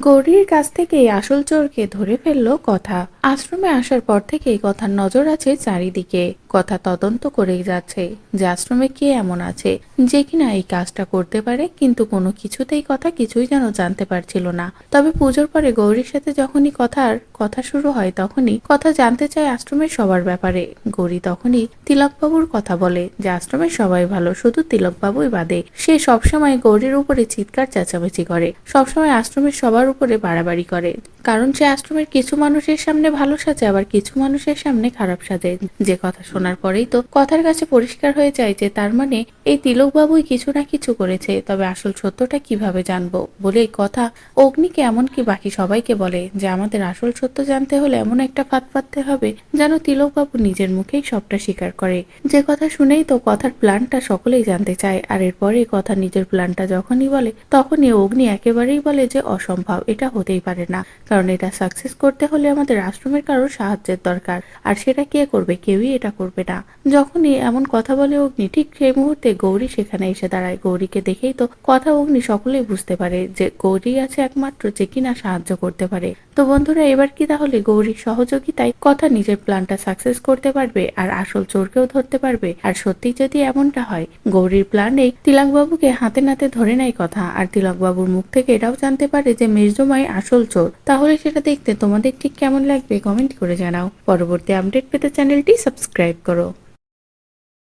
গৌরীর কাছ থেকেই আসল চোরকে ধরে ফেলল কথা। আশ্রমে আসার পর থেকেই কথার নজর আছে চারিদিকে। কথা তদন্ত করেই যাচ্ছে। যে আশ্রমে কে এমন আছে, যে কিনা এই কাজটা করতে পারে, কিন্তু কোনো কিছুতেই কথা কিছুই যেন জানতে পারছিল না। তবে পুজোর পরে গৌরীর সাথে যখনই কথার কথা শুরু হয় তখনই কথা জানতে চায় আশ্রমের সবার ব্যাপারে। গৌরী তখনই তিলকবাবুর কথা বলে যে আশ্রমের সবাই ভালো, শুধু তিলকবাবুই বাদে। সে সবসময় গৌরীর উপরে চিৎকার চেঁচামেচি করে। সবসময় আশ্রমের সবার উপরে বাড়াবাড়ি করে। কারণ সে আশ্রমের কিছু মানুষের সামনে ভালো সাজে, আবার কিছু মানুষের সামনে খারাপ সাজে। যে কথা শোনার পরেই তো কথার কাছে পরিষ্কার হয়ে যায় যে তার মানে এই তিলকবাবুই কিছু না কিছু করেছে, তবে আসল সত্যটা কীভাবে জানব? বলে কথা অগ্নিকে এমনকি বাকি সবাইকে বলে যে আমাদের আসল সত্য জানতে হলে এমন একটা ফাঁদ পাততে হবে যেন তিলকবাবু নিজের মুখেই সবটা স্বীকার করে। যে কথা শুনেই তো কথার প্ল্যানটা সকলেই জানতে চায়, আর এরপরে কথা নিজের প্ল্যানটা যখনই বলে, তখনই অগ্নি একেবারেই বলে যে অসম্ভব, এটা হতেই পারে না। কারণ এটা সাকসেস করতে হলে আমাদের আশ্রমের কারোর সাহায্যের দরকার, আর সেটা কে করবে, কেউই এটা করবে না। যখনই এমন কথা বলে অগ্নি, ঠিক সেই মুহূর্তে গৌরী সেখানে এসে দাঁড়ায়। গৌরীকে দেখেই তো কথা অগ্নি সকলেই বুঝতে পারে যে গৌরী আছে একমাত্র যে কিনা সাহায্য করতে পারে। তো বন্ধুরা, এবার কি তাহলে? গৌরীর সহযোগিতায় কথা নিজের প্ল্যানটা সাকসেস করতে পারবে আর আসল চোরকেও ধরতে পারবে? আর সত্যি যদি এমনটা হয়, গৌরীর প্ল্যানে তিলকবাবুকে হাতে নাতে ধরে নেয় কথা। আর তিলকবাবুর মুখ থেকে এটাও জানতে পারে যে মেজদমাই আসল চোর। তাহলে সেটা দেখতে তোমাদের ঠিক কেমন লাগবে কমেন্ট করে জানাও। পরবর্তী আপডেট পেতে চ্যানেলটি সাবস্ক্রাইব করো।